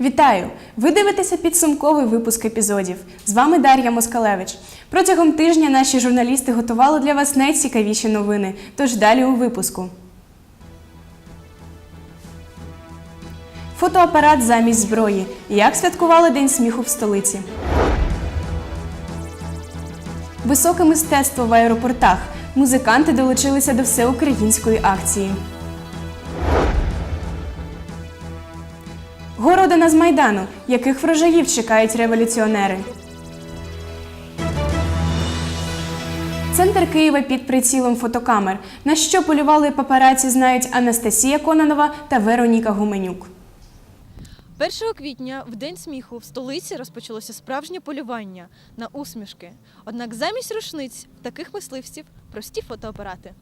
Вітаю! Ви дивитеся підсумковий випуск епізодів. З вами Дар'я Москалевич. Протягом тижня наші журналісти готували для вас найцікавіші новини. Тож далі у випуску. Фотоапарат замість зброї. Як святкували День сміху в столиці? Високе мистецтво в аеропортах. Музиканти долучилися до всеукраїнської акції. Городина з Майдану. Яких врожаїв чекають революціонери? Центр Києва під прицілом фотокамер. На що полювали папараці, знають Анастасія Кононова та Вероніка Гуменюк. 1 квітня, в день сміху, в столиці розпочалося справжнє полювання на усмішки. Однак замість рушниць таких мисливців прості фотоапарати.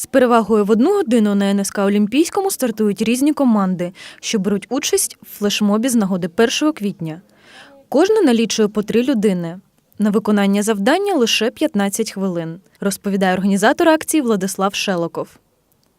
З перевагою в одну годину на НСК Олімпійському стартують різні команди, що беруть участь в флешмобі з нагоди 1 квітня. Кожна налічує по три людини. На виконання завдання лише 15 хвилин, розповідає організатор акції Владислав Шелоков.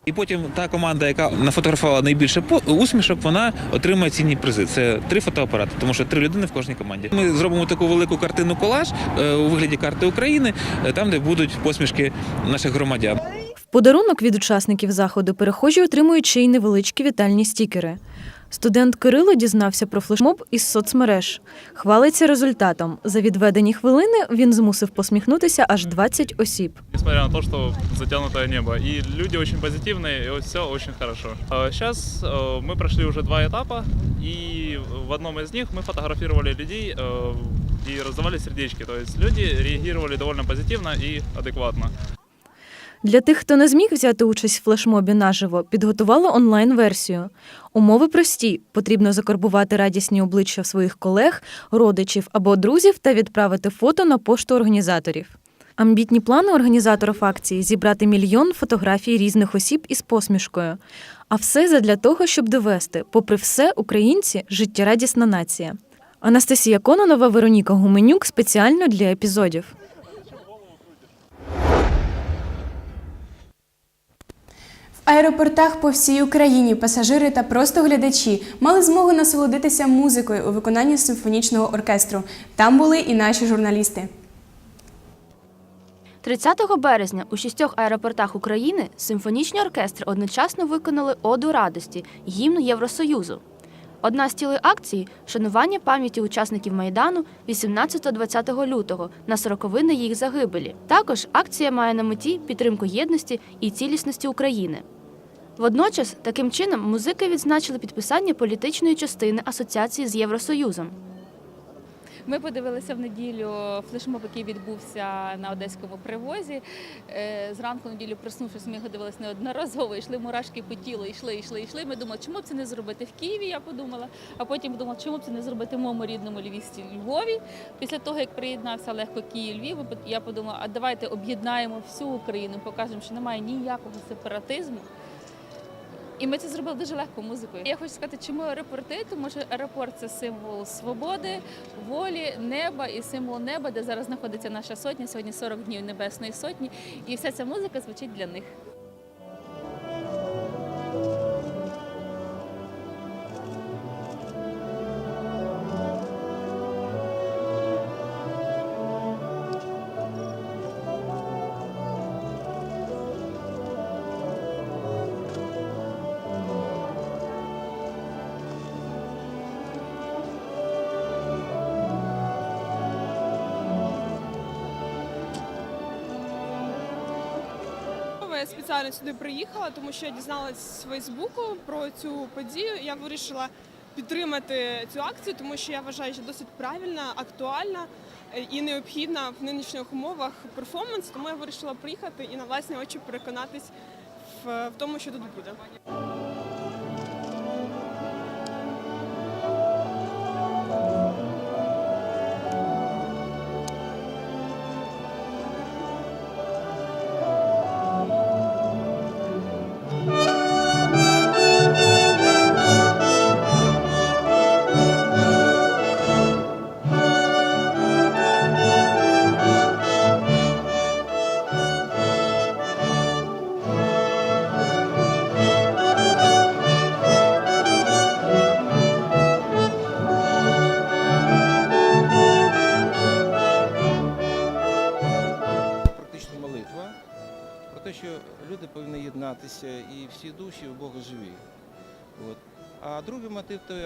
І потім та команда, яка нафотографувала найбільше усмішок, вона отримає цінні призи. Це три фотоапарати, тому що три людини в кожній команді. Ми зробимо таку велику картину колаж е, у вигляді карти України, е, там, де будуть посмішки наших громадян. В подарунок від учасників заходу перехожі отримують ще й невеличкі вітальні стікери. Студент Кирило дізнався про флешмоб із соцмереж. Хвалиться результатом. За відведені хвилини він змусив посміхнутися аж 20 осіб. несмотря на то, что затянутое небо. И люди очень позитивные, и все очень хорошо. Сейчас мы прошли уже два этапа, и в одном из них мы фотографировали людей э, и раздавали сердечки. То есть люди реагировали довольно позитивно и адекватно. Для тих, хто не зміг взяти участь в флешмобі наживо, підготували онлайн-версію. Умови прості: потрібно закарбувати радісні обличчя своїх колег, родичів або друзів та відправити фото на пошту організаторів. Амбітні плани організаторів акції зібрати мільйон фотографій різних осіб із посмішкою. А все задля того, щоб довести, попри все, українці життєрадісна нація. Анастасія Кононова, Вероніка Гуменюк спеціально для епізодів. Аеропортах по всій Україні пасажири та просто глядачі мали змогу насолодитися музикою у виконанні симфонічного оркестру. Там були і наші журналісти. 30 березня у шістьох аеропортах України симфонічні оркестри одночасно виконали Оду радості гімн Євросоюзу. Одна з цілей акції шанування пам'яті учасників Майдану 18-20 лютого на сороковини їх загибелі. Також акція має на меті підтримку єдності і цілісності України. Водночас, таким чином, музики відзначили підписання політичної частини асоціації з Євросоюзом. Ми подивилися в неділю флешмоб, який відбувся на одеському привозі. Е, Зранку в неділю проснувшись, ми його дивилися неодноразово, йшли мурашки по тілу, йшли, йшли, йшли. Ми думали, чому б це не зробити в Києві, я подумала. А потім подумала, чому б це не зробити в моєму рідному львівській Львові. Після того, як приєднався легко Київ Львів, я подумала, а давайте об'єднаємо всю Україну, покажемо, що немає ніякого сепаратизму. І ми це зробили дуже легко музикою. Я хочу сказати, чому аеропорти, тому що аеропорт це символ свободи, волі, неба і символ неба, де зараз знаходиться наша сотня. Сьогодні 40 днів Небесної Сотні, і вся ця музика звучить для них. Я спеціально сюди приїхала, тому що я дізналась з Фейсбуку про цю подію. Я вирішила підтримати цю акцію, тому що я вважаю, що досить правильна, актуальна е, і необхідна в нинішніх умовах перформанс. Тому я вирішила приїхати і на власні очі переконатись в, в тому, що тут буде.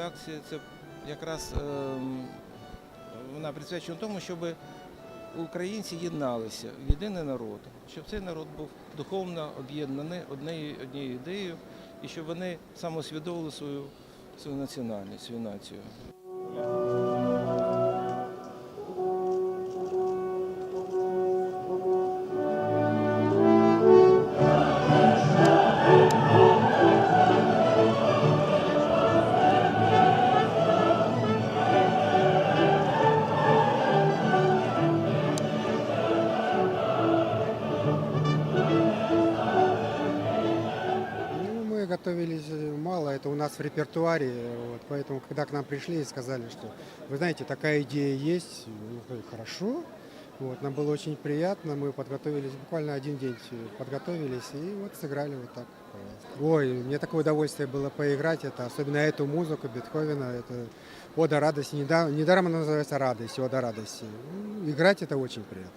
Акції це якраз ем, вона присвячена тому, щоб українці єдналися в єдиний народ, щоб цей народ був духовно об'єднаний однією, однією ідеєю, і щоб вони самосвідомили свою, свою національність, свою націю. нас в репертуаре, э, вот, поэтому когда к нам пришли и сказали, что, вы знаете, такая идея есть, мы сказали, хорошо, вот, нам было очень приятно, мы подготовились, буквально один день э, подготовились и вот сыграли вот так. Ой, мне такое удовольствие было поиграть, это, особенно эту музыку Бетховена, это «Ода радости», неда- недаром она называется «Радость», «Ода радости». Ну, Играть это очень приятно.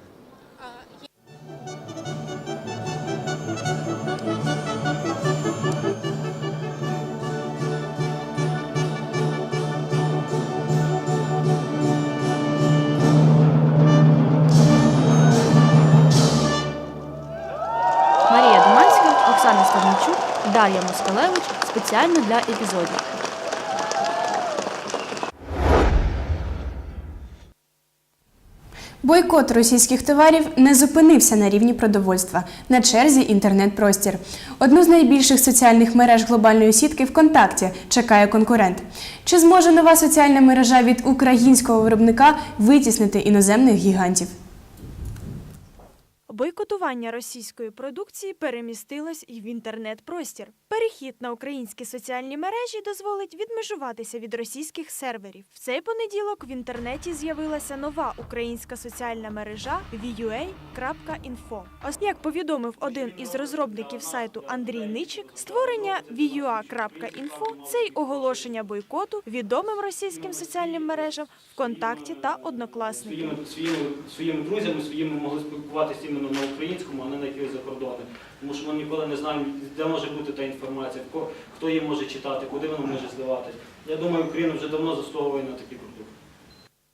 Дар'я Москалевич спеціально для епізодів. Бойкот російських товарів не зупинився на рівні продовольства. На черзі інтернет-простір. Одну з найбільших соціальних мереж глобальної сітки ВКонтакті чекає конкурент. Чи зможе нова соціальна мережа від українського виробника витіснити іноземних гігантів? Бойкотування російської продукції перемістилось і в інтернет-простір. Перехід на українські соціальні мережі дозволить відмежуватися від російських серверів. В цей понеділок в інтернеті з'явилася нова українська соціальна мережа vua.info. Як повідомив один із розробників сайту Андрій Ничик, створення vua.info – це й оголошення бойкоту відомим російським соціальним мережам ВКонтакті та Однокласники. своїми, своїми, своїми друзями своїми могли спілкуватися іменно на українському, а не на якихось закордонних. Тому що ми ніколи не знаємо, де може бути та інформація, хто її може читати, куди вона може зливатись. Я думаю, Україна вже давно заслуговує на такий продукт.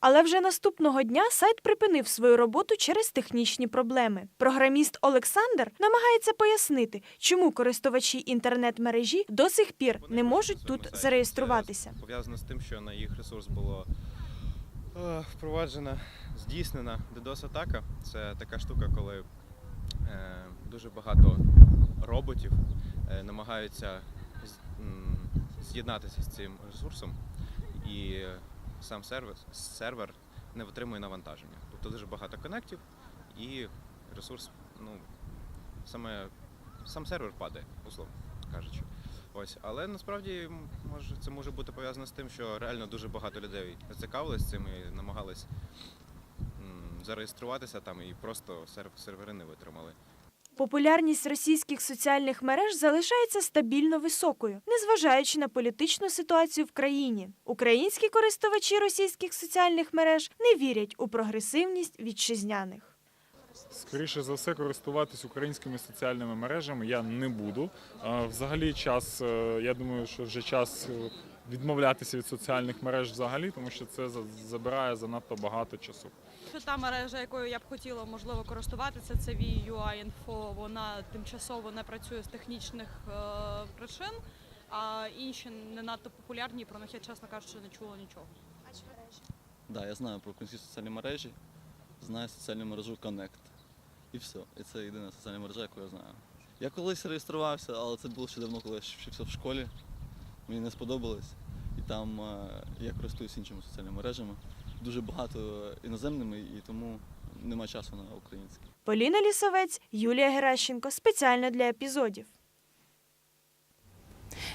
Але вже наступного дня сайт припинив свою роботу через технічні проблеми. Програміст Олександр намагається пояснити, чому користувачі інтернет-мережі до сих пір не можуть тут зареєструватися. Пов'язано з тим, що на їх ресурс було впроваджена, здійснена DDoS-атака. Це така штука, коли е, дуже багато роботів е, намагаються з'єднатися з цим ресурсом, і сам сервер, сервер не витримує навантаження. Тобто дуже багато коннектів, і ресурс, ну, саме сам сервер падає, условно кажучи. Ось, але насправді може це може бути пов'язано з тим, що реально дуже багато людей зацікавились цим і намагались зареєструватися там і просто сервери не витримали. Популярність російських соціальних мереж залишається стабільно високою, незважаючи на політичну ситуацію в країні. Українські користувачі російських соціальних мереж не вірять у прогресивність вітчизняних. Скоріше за все, користуватись українськими соціальними мережами я не буду. Взагалі, час, е, я думаю, що вже час е, відмовлятися від соціальних мереж взагалі, тому що це забирає занадто багато часу. Що та мережа, якою я б хотіла можливо користуватися, це VUI-Info. Вона тимчасово не працює з технічних е, причин, а інші не надто популярні. Про них я, чесно кажучи, не чула нічого. Да, я знаю про українські соціальні мережі, знаю соціальну мережу Connect. І все. І це єдина соціальна мережа, яку я знаю. Я колись реєструвався, але це було ще давно, коли я вчився в школі. Мені не сподобалось. І там е, я користуюсь іншими соціальними мережами. Дуже багато іноземними, і тому нема часу на українські. Поліна Лісовець, Юлія Геращенко спеціально для епізодів.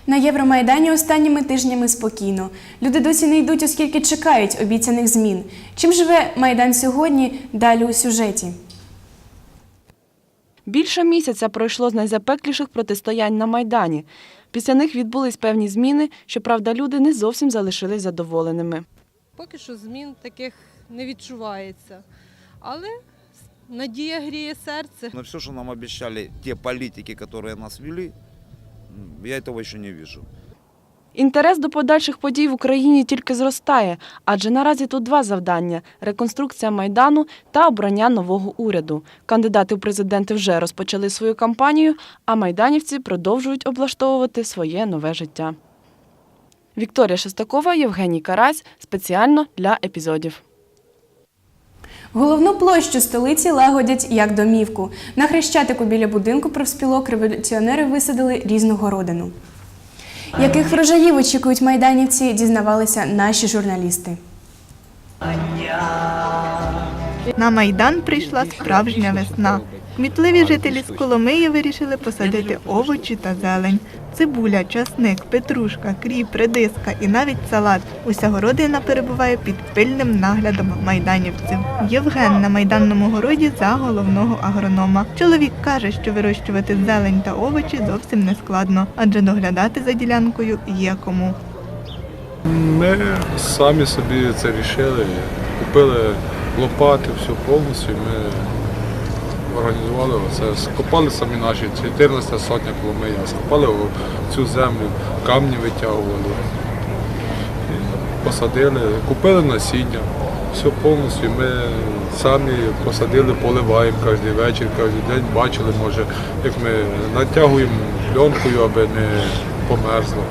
На Євромайдані останніми тижнями спокійно. Люди досі не йдуть, оскільки чекають обіцяних змін. Чим живе Майдан сьогодні? Далі у сюжеті. Більше місяця пройшло з найзапекліших протистоянь на Майдані. Після них відбулись певні зміни, щоправда, люди не зовсім залишились задоволеними. Поки що змін таких не відчувається, але надія гріє серце. Но все, что нам обещали те политики, которые нас вели, я этого еще не вижу. Інтерес до подальших подій в Україні тільки зростає, адже наразі тут два завдання: реконструкція майдану та обрання нового уряду. Кандидати в президенти вже розпочали свою кампанію, а майданівці продовжують облаштовувати своє нове життя. Вікторія Шестакова, Євгеній Карась спеціально для епізодів. Головну площу столиці лагодять як домівку. На хрещатику біля будинку профспілок революціонери висадили різного родину. Яких врожаїв очікують майданівці, дізнавалися наші журналісти. На Майдан прийшла справжня весна. Кмітливі жителі з Коломиї вирішили посадити овочі та зелень. Цибуля, часник, петрушка, кріп, редиска і навіть салат. Уся городина перебуває під пильним наглядом майданівців. Євген на майданному городі за головного агронома. Чоловік каже, що вирощувати зелень та овочі зовсім не складно, адже доглядати за ділянкою є кому. Ми самі собі це рішили. Купили лопати, все повністю. і Ми організували це. Скопали самі наші 14 сотня Коломия. Скопали цю землю, камні витягували, посадили, купили насіння. Все повністю. Ми самі посадили, поливаємо кожен вечір, кожен день бачили, може, як ми натягуємо пленкою, аби не померзло.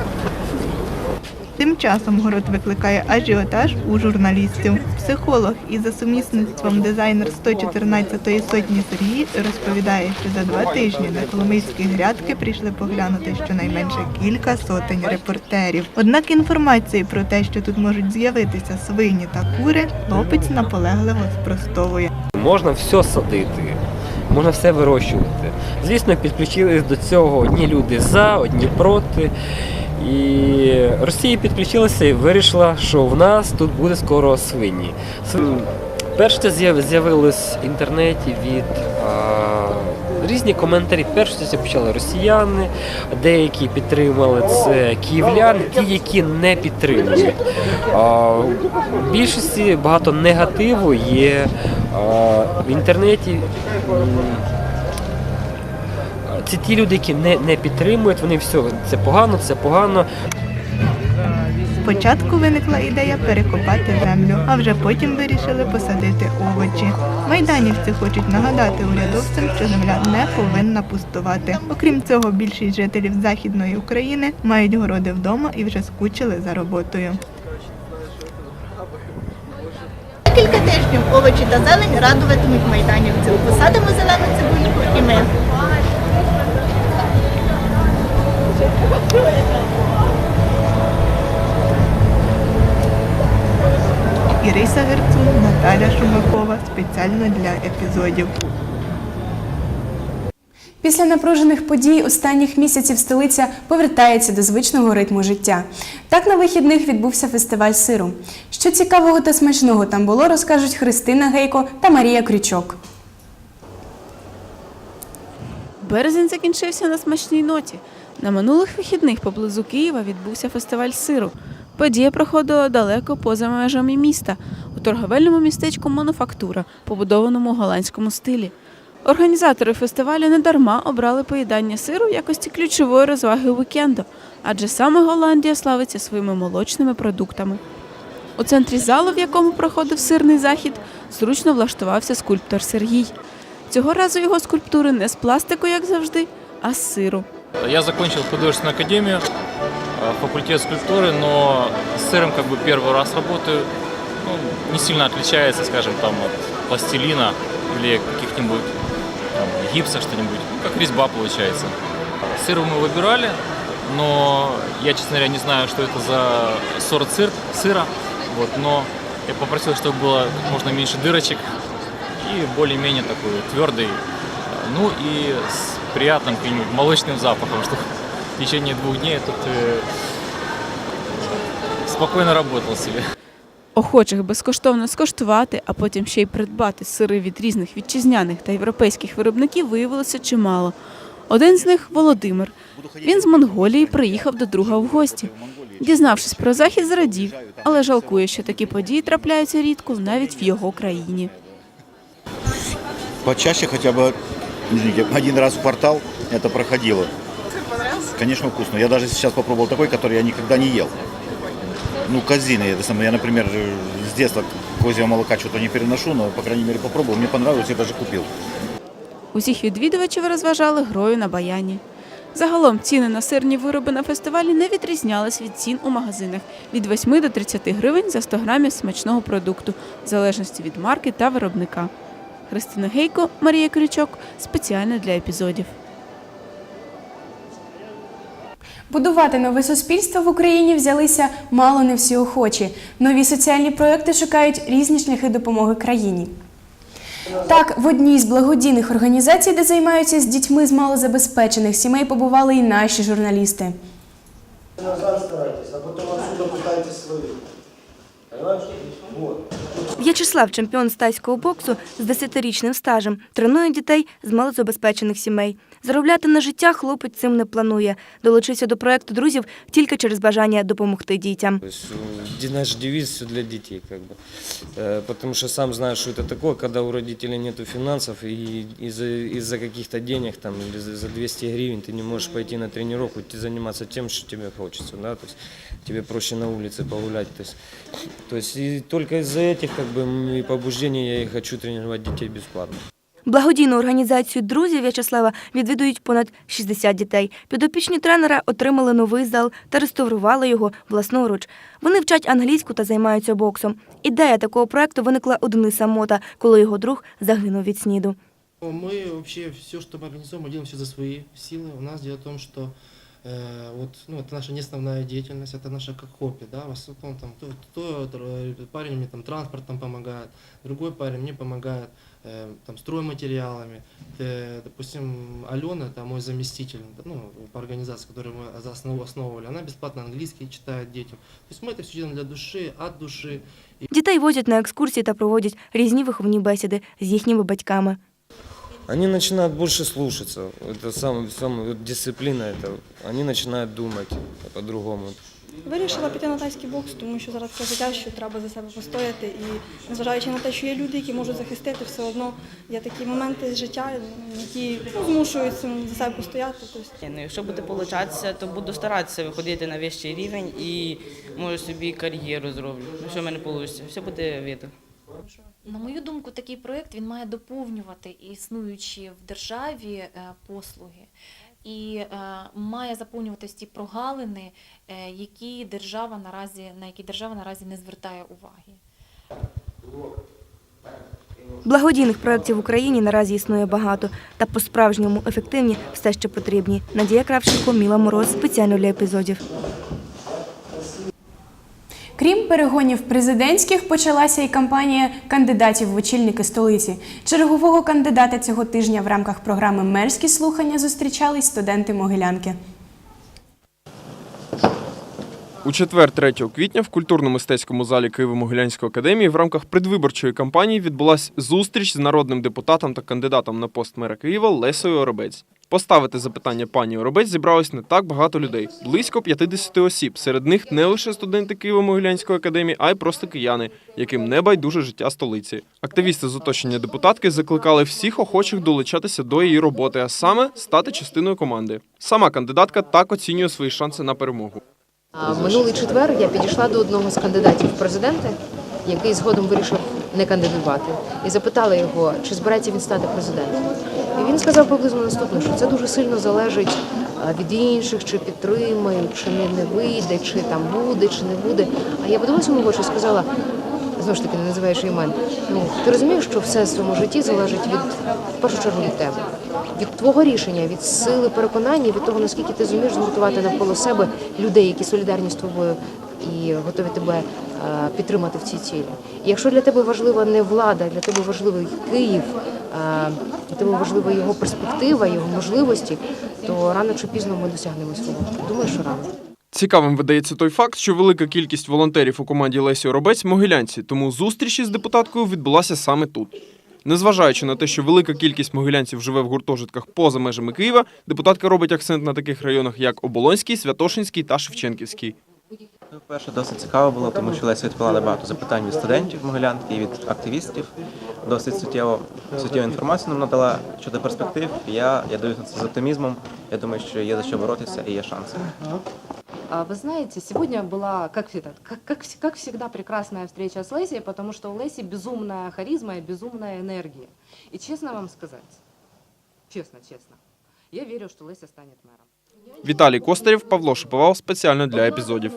Тим часом город викликає ажіотаж у журналістів. Психолог і за сумісництвом дизайнер 114-ї сотні Сергій розповідає, що за два тижні на Коломийські грядки прийшли поглянути щонайменше кілька сотень репортерів. Однак інформації про те, що тут можуть з'явитися свині та кури, хлопець наполегливо спростовує. Можна все садити, можна все вирощувати. Звісно, підключились до цього одні люди за, одні проти. І Росія підключилася і вирішила, що в нас тут буде скоро свині. Перше це з'яв- з'явилось в інтернеті від а, різні коментарі. Перше це почали росіяни, деякі підтримали це київляни, ті, які не підтримують. А, в більшості багато негативу є а, в інтернеті. Це ті люди, які не, не підтримують, вони все, це погано, це погано. Спочатку виникла ідея перекопати землю, а вже потім вирішили посадити овочі. Майданівці хочуть нагадати урядовцям, що земля не повинна пустувати. Окрім цього, більшість жителів Західної України мають городи вдома і вже скучили за роботою. Кілька тижнів овочі та зелень радуватимуть майданівців. Посадимо зелену цибульку і ми. Іриса Герцун, Наталя Шумакова спеціально для епізодів. Після напружених подій останніх місяців столиця повертається до звичного ритму життя. Так на вихідних відбувся фестиваль сиру. Що цікавого та смачного там було, розкажуть Христина Гейко та Марія Крючок. Березень закінчився на смачній ноті. На минулих вихідних поблизу Києва відбувся фестиваль сиру. Подія проходила далеко поза межами міста, у торговельному містечку Мануфактура, побудованому в голландському стилі. Організатори фестивалю недарма обрали поїдання сиру в якості ключової розваги вікенду, адже саме Голландія славиться своїми молочними продуктами. У центрі залу, в якому проходив сирний захід, зручно влаштувався скульптор Сергій. Цього разу його скульптури не з пластику, як завжди, а з сиру. Я закончил художественную академию, э, факультет скульптуры, но с сыром как бы первый раз работаю. Ну, не сильно отличается, скажем, там от пластилина или каких-нибудь гипса что-нибудь. Ну, как резьба получается. Сыр мы выбирали, но я, честно говоря, не знаю, что это за сорт сыр, сыра. Вот, но я попросил, чтобы было как можно меньше дырочек и более-менее такой твердый. Ну и с приятным каким-нибудь молочным запахом, что в течение двух дней я тут э, спокойно работал себе. Охочих безкоштовно скоштувати, а потім ще й придбати сири від різних вітчизняних та європейських виробників виявилося чимало. Один з них Володимир. Він з Монголії приїхав до друга в гості. Дізнавшись про захід, зрадів, але жалкує, що такі події трапляються рідко навіть в його країні. Почаще хотя бы извините, один раз в квартал это проходило. Сыр понравился? Конечно, вкусно. Я даже сейчас попробовал такой, который я никогда не ел. Ну, козины. Это самое. Я, например, э, с детства козьего молока что-то не переношу, но, по крайней мере, попробовал. Мне понравилось, я даже купил. Усіх відвідувачів розважали грою на баяні. Загалом ціни на сирні вироби на фестивалі не відрізнялись від цін у магазинах від 8 до 30 гривень за 100 грамів смачного продукту, в залежності від марки та виробника. Христина Гейко, Марія Крючок спеціально для епізодів. Будувати нове суспільство в Україні взялися мало не всі охочі. Нові соціальні проекти шукають різні шляхи допомоги країні. Так, в одній з благодійних організацій, де займаються з дітьми з малозабезпечених сімей, побували і наші журналісти. Назад старайтесь, а потом отсюда пытайтесь словить. Понимаешь? Вот. В'ячеслав, чемпіон з тайського боксу з 10-річним стажем, тренує дітей з малозабезпечених сімей. Заробляти на життя хлопець цим не планує. Долучився до проекту друзів тільки через бажання допомогти дітям. То есть э, наш девиз все для детей, как бы. Э, Потому что сам знаю, что это такое, когда у родителей нет финансов, и из-за из каких-то денег там, или за за 200 гривен ты не можешь пойти на тренировку, идти заниматься тем, что тебе хочется. Да? То есть тебе проще на улице погулять. То есть, то есть и только из-за этих как бы, м, и побуждений я и хочу тренировать детей бесплатно. Благодійну організацію друзів В'ячеслава відвідують понад 60 дітей. Підопічні тренера отримали новий зал та реставрували його власноруч. Вони вчать англійську та займаються боксом. Ідея такого проекту виникла у Дениса Мота, коли його друг загинув від сніду. Мы вообще все, что мы организуем, мы делаем все за свои силы. У нас дело в том, что э, вот, ну, это наша не основная деятельность, это наша как хобби, да, в основном там, то, то э, парень мне там транспортом помогает, другой парень мне помогает э, там стройматериалами, Э, допустим, Алена, это мой заместитель, ну, по организации, которую мы за основу основывали, она бесплатно английский читает детям. То есть мы это все делаем для души, от души. Дітей возять на екскурсії та проводять різні виховні бесіди з їхніми батьками. Они начинают больше слушаться. Это самая, самая вот дисциплина. Это, они начинают думать по-другому. Вирішила піти на тайський бокс, тому що зараз таке життя, що треба за себе постояти. І незважаючи на те, що є люди, які можуть захистити, все одно є такі моменти з життя, які ну, змушують цим за себе постояти. Тобто. Ну, якщо буде получатися, то буду старатися виходити на вищий рівень і може собі кар'єру зроблю. Ну, що в мене вийде, все буде видно. На мою думку, такий проєкт він має доповнювати існуючі в державі е, послуги і е, має заповнювати ті прогалини, е, які держава наразі на які держава наразі не звертає уваги. Благодійних проєктів в Україні наразі існує багато, та по-справжньому ефективні все ще потрібні. Надія Кравченко, Міла Мороз спеціально для епізодів. Крім перегонів президентських, почалася і кампанія кандидатів в очільники столиці. Чергового кандидата цього тижня в рамках програми Мерські слухання зустрічались студенти Могилянки. У четвер, 3 квітня, в культурно-мистецькому залі Києво-Могилянської академії в рамках предвиборчої кампанії відбулася зустріч з народним депутатом та кандидатом на пост мера Києва Лесою Оробець. Поставити запитання пані Оробець зібралось не так багато людей близько 50 осіб. Серед них не лише студенти Києво-Могилянської академії, а й просто кияни, яким не байдуже життя столиці. Активісти з оточення депутатки закликали всіх охочих долучатися до її роботи, а саме стати частиною команди. Сама кандидатка так оцінює свої шанси на перемогу. Минулий четвер я підійшла до одного з кандидатів в президенти, який згодом вирішив не кандидувати, і запитала його, чи збирається він стати президентом. І він сказав приблизно наступне, що це дуже сильно залежить від інших, чи підтримають, чи не, не вийде, чи там буде, чи не буде. А я подивилася йому в сказала, знову ж таки, не називаєш імен. Ну ти розумієш, що все в своєму житті залежить від в першу чергу від тебе, від твого рішення, від сили переконання, від того наскільки ти зумієш згуртувати навколо себе людей, які солідарні з тобою і готові тебе е, підтримати в цій цілі. І якщо для тебе важлива не влада, для тебе важливий Київ, е, для тебе важлива його перспектива, його можливості, то рано чи пізно ми досягнемо свого. Думаю, що рано. Цікавим видається той факт, що велика кількість волонтерів у команді Лесі Оробець могилянці, тому зустріч із депутаткою відбулася саме тут. Незважаючи на те, що велика кількість могилянців живе в гуртожитках поза межами Києва, депутатка робить акцент на таких районах, як Оболонський, Святошинський та Шевченківський. Ну, Перше, досить цікаво було, тому що Леся відповіла на багато запитань від студентів Могилянки і від активістів. досить суттєво, суттєву інформацію нам надала щодо перспектив. Я, я дивлюсь на це з оптимізмом. Я думаю, що є за що боротися і є шанси. А Вы знаете, сегодня была, как, всегда, как, как, как всегда, прекрасная встреча с Леси, потому что у Леси безумная харизма и безумная энергия. И честно вам сказать, честно, честно, я верю, что Леся станет мэром. Віталій Костарєв, Павло Шиповал спеціально для епізодів.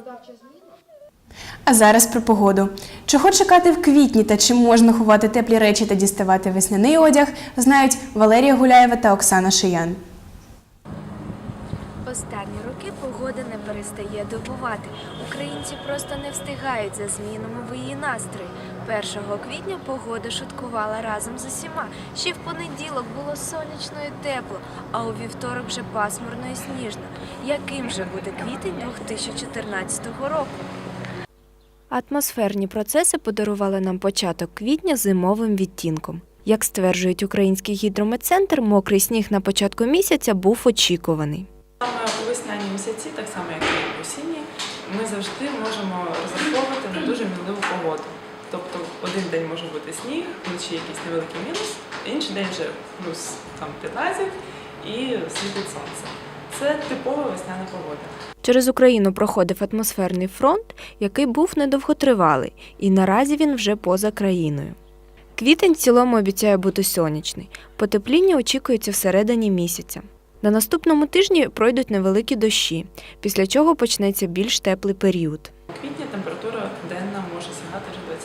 А зараз про погоду. Чого чекати в квітні та чи можна ховати теплі речі та діставати весняний одяг, знають Валерія Гуляєва та Оксана Шиян. Останні роки погода не перестає дивувати. Українці просто не встигають за змінами в її настрої. 1 квітня погода шуткувала разом з усіма. Ще в понеділок було сонячно і тепло, а у вівторок вже пасмурно і сніжно. Яким же буде квітень 2014 року? Атмосферні процеси подарували нам початок квітня зимовим відтінком. Як стверджують український гідрометцентр, мокрий сніг на початку місяця був очікуваний. Саме у весняні місяці, так само як і в осінні, ми завжди можемо розраховувати на дуже мінливу погоду. Тобто один день може бути сніг, вночі якийсь невеликий мінус, інший день вже плюс там 15 і світить сонце. Це типова весняна погода. Через Україну проходив атмосферний фронт, який був недовготривалий, і наразі він вже поза країною. Квітень в цілому обіцяє бути сонячний. Потепління очікується всередині місяця. На наступному тижні пройдуть невеликі дощі, після чого почнеться більш теплий період. У квітні температура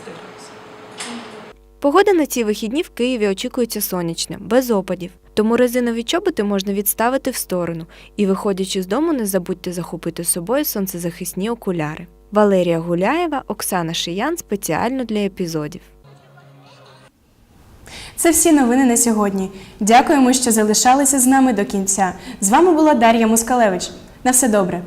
сягати вже 20 градусів. Погода на ці вихідні в Києві очікується сонячна, без опадів. Тому резинові чоботи можна відставити в сторону і, виходячи з дому, не забудьте захопити з собою сонцезахисні окуляри. Валерія Гуляєва, Оксана Шиян спеціально для епізодів. Це всі новини на сьогодні. Дякуємо, що залишалися з нами до кінця. З вами була Дар'я Мускалевич. На все добре.